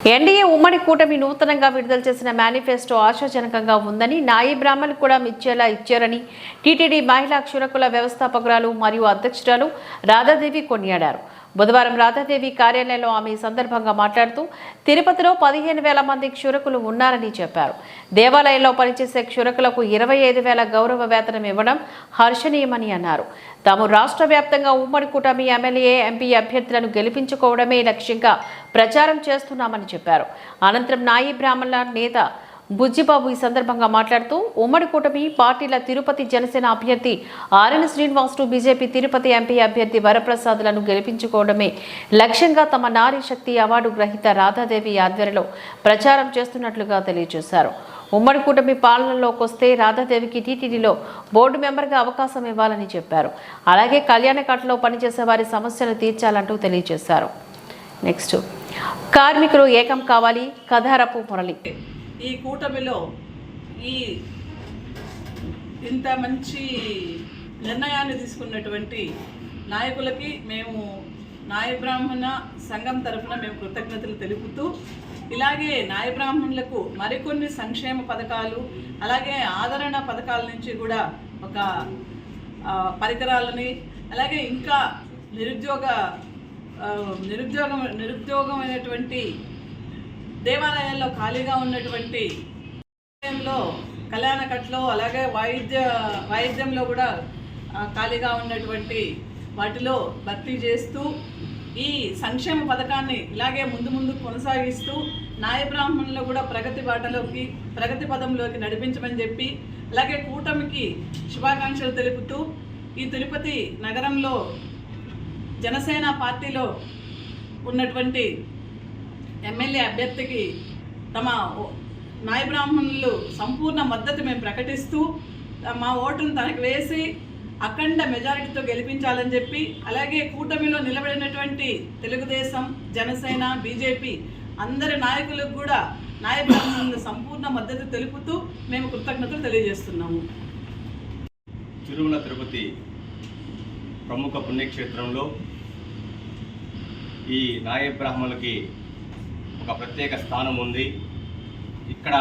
NDA ఉమ్మడి కూటమి నూతనంగా విడుదల చేసిన మేనిఫెస్టో ఆశాజనకంగా ఉందని నాయి బ్రాహ్మణులు కూడా ఇచ్చేలా ఇచ్చారని టీటీడీ మహిళా క్షురకుల వ్యవస్థాపకురాలు మరియు అధ్యక్షురాలు రాధాదేవి కొనియాడారు. బుధవారం రాధాదేవి కార్యాలయంలో ఆమె ఈ సందర్భంగా మాట్లాడుతూ తిరుపతిలో పదిహేను వేల మంది క్షురకులు ఉన్నారని చెప్పారు. దేవాలయంలో పనిచేసే క్షురకులకు ఇరవై ఐదు వేల గౌరవ వేతనం ఇవ్వడం హర్షణీయమని అన్నారు. తాము రాష్ట్ర వ్యాప్తంగా ఉమ్మడి కూటమి ఎమ్మెల్యే ఎంపీ అభ్యర్థులను గెలిపించుకోవడమే లక్ష్యంగా ప్రచారం చేస్తున్నామని చెప్పారు. అనంతరం నాయి బ్రాహ్మణ నేత బుజ్జిబాబు ఈ సందర్భంగా మాట్లాడుతూ ఉమ్మడి కూటమి పార్టీల తిరుపతి జనసేన అభ్యర్థి R N Srinivasulu BJP Tirupati MP అభ్యర్థి వరప్రసాద్లను గెలిపించుకోవడమే లక్ష్యంగా తమ నారీ శక్తి అవార్డు గ్రహీత రాధాదేవి ఆధ్వర్యంలో ప్రచారం చేస్తున్నట్లుగా తెలియజేశారు. ఉమ్మడి కూటమి పాలనలోకి వస్తే రాధాదేవికి టీటీడీలో బోర్డు మెంబర్గా అవకాశం ఇవ్వాలని చెప్పారు. అలాగే కళ్యాణకట్టలో పనిచేసే వారి సమస్యలు తీర్చాలంటూ తెలియజేశారు. నెక్స్ట్ కార్మికులు ఏకం కావాలి కథారపు మురళి. ఈ కూటమిలో ఈ ఇంత మంచి నిర్ణయాన్ని తీసుకున్నటువంటి నాయకులకి మేము నాయబ్రాహ్మణ సంఘం తరఫున మేము కృతజ్ఞతలు తెలుపుతూ ఇలాగే నాయబ్రాహ్మణులకు మరికొన్ని సంక్షేమ పథకాలు అలాగే ఆదరణ పథకాల నుంచి కూడా ఒక పరికరాలని అలాగే ఇంకా నిరుద్యోగ నిరుద్యోగం నిరుద్యోగం నిరుద్యోగమైనటువంటి దేవాలయాల్లో ఖాళీగా ఉన్నటువంటి కళ్యాణకట్లో అలాగే వాయిద్య వాయిద్యంలో కూడా ఖాళీగా ఉన్నటువంటి వాటిలో భర్తీ చేస్తూ ఈ సంక్షేమ పథకాన్ని ఇలాగే ముందు ముందు కొనసాగిస్తూ నాయ బ్రాహ్మణులు కూడా ప్రగతి బాటలోకి ప్రగతి పదంలోకి నడిపించమని చెప్పి అలాగే కూటమికి శుభాకాంక్షలు తెలుపుతూ ఈ తిరుపతి నగరంలో జనసేన పార్టీలో ఉన్నటువంటి ఎమ్మెల్యే అభ్యర్థికి తమ ఓ- నాయ బ్రాహ్మణులు సంపూర్ణ మద్దతు మేము ప్రకటిస్తూ మా ఓటును తనకు వేసి అఖండ మెజారిటీతో గెలిపించాలని చెప్పి అలాగే కూటమిలో నిలబడినటువంటి తెలుగుదేశం జనసేన బీజేపీ అందరి నాయకులకు కూడా నాయ బ్రాహ్మణులు సంపూర్ణ మద్దతు తెలుపుతూ మేము కృతజ్ఞతలు తెలియజేస్తున్నాము. తిరుమల తిరుపతి ప్రముఖ పుణ్యక్షేత్రంలో ఈ నాయ బ్రాహ్మణులకి ఒక ప్రత్యేక స్థానం ఉంది. ఇక్కడ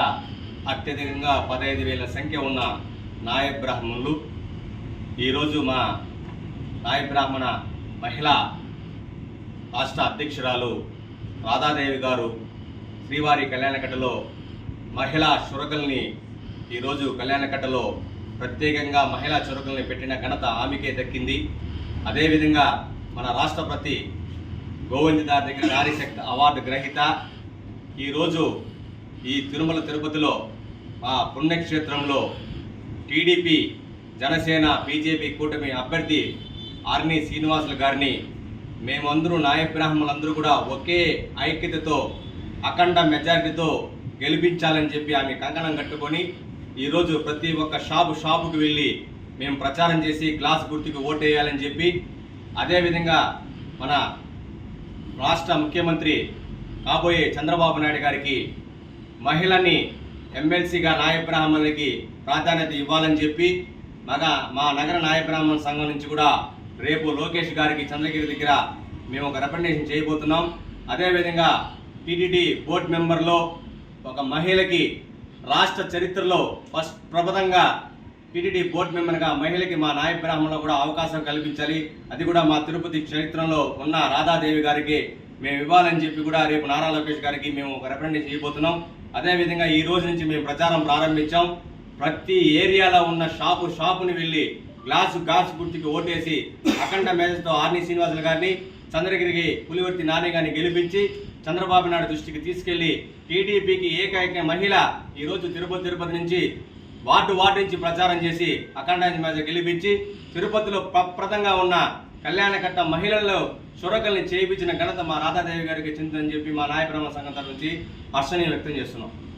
అత్యధికంగా పదహైదు వేల సంఖ్య ఉన్న నాయ బ్రాహ్మణులు. ఈరోజు మా నాయ బ్రాహ్మణ మహిళా రాష్ట్ర అధ్యక్షురాలు రాధాదేవి గారు శ్రీవారి కళ్యాణకట్టలో మహిళా చురకల్ని ఈరోజు కళ్యాణకట్టలో ప్రత్యేకంగా మహిళా చురకల్ని పెట్టిన ఘనత ఆమెకే దక్కింది. అదేవిధంగా మన రాష్ట్రపతి గోవిందదార్ దగ్గర నారీశక్తి అవార్డు గ్రహీత ఈరోజు ఈ తిరుమల తిరుపతిలో ఆ పుణ్యక్షేత్రంలో టీడీపీ జనసేన బీజేపీ కూటమి అభ్యర్థి ఆర్ని శ్రీనివాసులు గారిని మేమందరూ నాయ బ్రాహ్మణులందరూ కూడా ఒకే ఐక్యతతో అఖండ మెజారిటీతో గెలిపించాలని చెప్పి ఆమె కంకణం కట్టుకొని ఈరోజు ప్రతి ఒక్క షాపు షాపుకు వెళ్ళి మేము ప్రచారం చేసి గ్లాస్ గుర్తుకు ఓటేయాలని చెప్పి అదేవిధంగా మన రాష్ట్ర ముఖ్యమంత్రి కాబోయే చంద్రబాబు నాయుడు గారికి మహిళని ఎమ్మెల్సీగా నాయబ్రాహ్మణులకి ప్రాధాన్యత ఇవ్వాలని చెప్పి మగ మా నగర నాయబ్రాహ్మణ సంఘం నుంచి కూడా రేపు లోకేష్ గారికి చంద్రగిరి దగ్గర మేము ఒక రిప్రజెంటేషన్ చేయబోతున్నాం. అదేవిధంగా టీటీడీ బోర్డు మెంబర్లో ఒక మహిళకి రాష్ట్ర చరిత్రలో ఫస్ట్ ప్రపదంగా టీటీడీ బోర్డు మెంబర్గా మహిళకి మా నాయబ్రాహ్మణులు కూడా అవకాశం కల్పించాలి. అది కూడా మా తిరుపతి చరిత్రలో ఉన్న రాధాదేవి గారికి మేము ఇవ్వాలని చెప్పి కూడా రేపు నారా లోకేష్ గారికి మేము ఒక రిప్రజెంటేషన్ చేయబోతున్నాం. అదేవిధంగా ఈ రోజు నుంచి మేము ప్రచారం ప్రారంభించాం. ప్రతి ఏరియాలో ఉన్న షాపు షాపుని వెళ్ళి గ్లాసు గ్లాస్ గుర్తుకి ఓటేసి అఖండ మేధతో ఆర్ని శ్రీనివాసులు గారిని చంద్రగిరికి పులివర్తి నాని గారిని గెలిపించి చంద్రబాబు నాయుడు దృష్టికి తీసుకెళ్ళి టీడీపీకి ఏకైక మహిళ ఈరోజు తిరుపతి తిరుపతి నుంచి వార్డు వార్డు నుంచి ప్రచారం చేసి అఖండ మీద గెలిపించి తిరుపతిలో ప్రప్రదంగా ఉన్న కళ్యాణకట్ట మహిళల్లో చురకల్ని చేయించిన ఘనత మా రాధాదేవి గారికి చెందిందని చెప్పి మా నాయ సంఘం తరఫు నుంచి హర్షణీయం వ్యక్తం చేస్తున్నాం.